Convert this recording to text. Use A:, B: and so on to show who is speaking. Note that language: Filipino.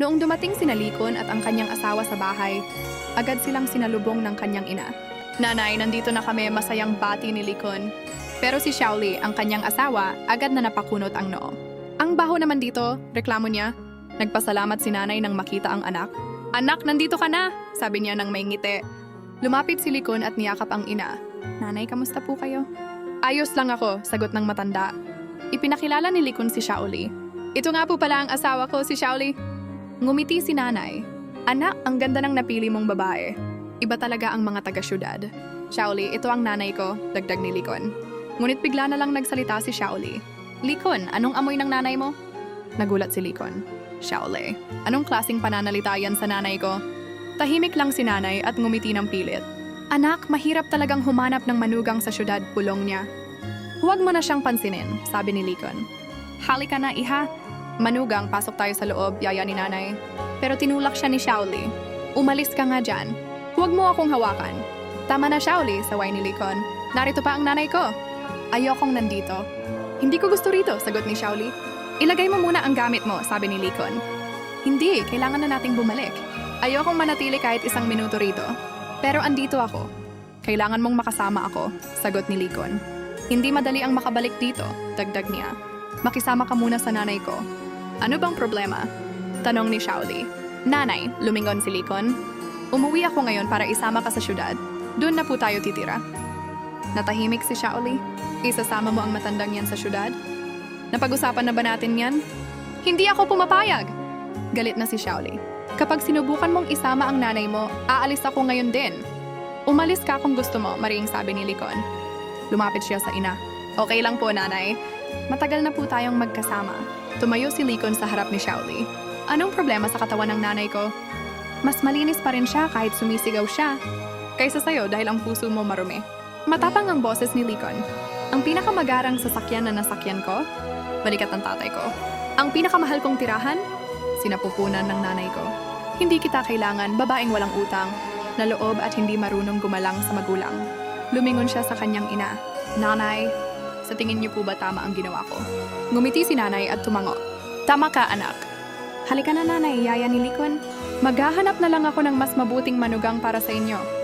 A: Noong dumating si Nalikon at ang kanyang asawa sa bahay, agad silang sinalubong ng kanyang ina. Nanay, nandito na kami masayang bati ni Likon. Pero si Xiaoli, ang kanyang asawa, agad na napakunot ang noo. Ang baho naman dito, reklamo niya. Nagpasalamat si nanay nang makita ang anak. Anak, nandito ka na! Sabi niya nang may ngiti. Lumapit si Likon at niyakap ang ina. Nanay, kamusta po kayo? Ayos lang ako, sagot ng matanda. Ipinakilala ni Likon si Xiaoli. Ito nga po pala ang asawa ko, si Xiaoli. Ngumiti si nanay. Anak, ang ganda ng napili mong babae. Iba talaga ang mga taga-syudad. Xiaoli, ito ang nanay ko, dagdag ni Likon. Ngunit bigla na lang nagsalita si Xiaoli. Likon, anong amoy ng nanay mo? Nagulat si Likon. Xiaoli, anong klasing pananalita yan sa nanay ko? Tahimik lang si nanay at ngumiti ng pilit. Anak, mahirap talagang humanap ng manugang sa syudad, pulong niya. Huwag mo na siyang pansinin, sabi ni Likon. Halika na, iha. Manugang, pasok tayo sa loob, yaya ni nanay. Pero tinulak siya ni Xiaoli. Umalis ka nga dyan. Huwag mo akong hawakan. Tama na, Xiaoli, saway ni Likon. Narito pa ang nanay ko. Ayokong nandito. Hindi ko gusto rito, sagot ni Xiaoli. Ilagay mo muna ang gamit mo, sabi ni Likon. Hindi, kailangan na nating bumalik. Ayokong manatili kahit isang minuto rito. Pero andito ako. Kailangan mong makasama ako, sagot ni Likon. Hindi madali ang makabalik dito, dagdag niya. Makisama ka muna sa nanay ko. Ano bang problema? Tanong ni Xiaoli. Nanay, lumingon si Likon. Umuwi ako ngayon para isama ka sa syudad. Doon na po tayo titira. Natahimik si Xiaoli. Isasama mo ang matandang yan sa syudad? Napag-usapan na ba natin yan? Hindi ako pumapayag! Galit na si Xiaoli. Kapag sinubukan mong isama ang nanay mo, aalis ako ngayon din. Umalis ka kung gusto mo, maring sabi ni Likon. Lumapit siya sa ina. Okay lang po, nanay. Matagal na po tayong magkasama. Tumayo si Likon sa harap ni Xiaoli. Anong problema sa katawan ng nanay ko? Mas malinis pa rin siya kahit sumisigaw siya. Kaysa sa'yo dahil ang puso mo marumi. Matapang ang boses ni Likon. Ang pinakamagarang sasakyan na nasakyan ko, balikat ng tatay ko. Ang pinakamahal kong tirahan, sinapupunan ng nanay ko. Hindi kita kailangan babaeng walang utang, na loob at hindi marunong gumalang sa magulang. Lumingon siya sa kanyang ina. Nanay, sa tingin niyo po ba tama ang ginawa ko? Ngumiti si nanay at tumango. Tama ka, anak. Halika na nanay, yaya ni Likon. Maghahanap na lang ako ng mas mabuting manugang para sa inyo.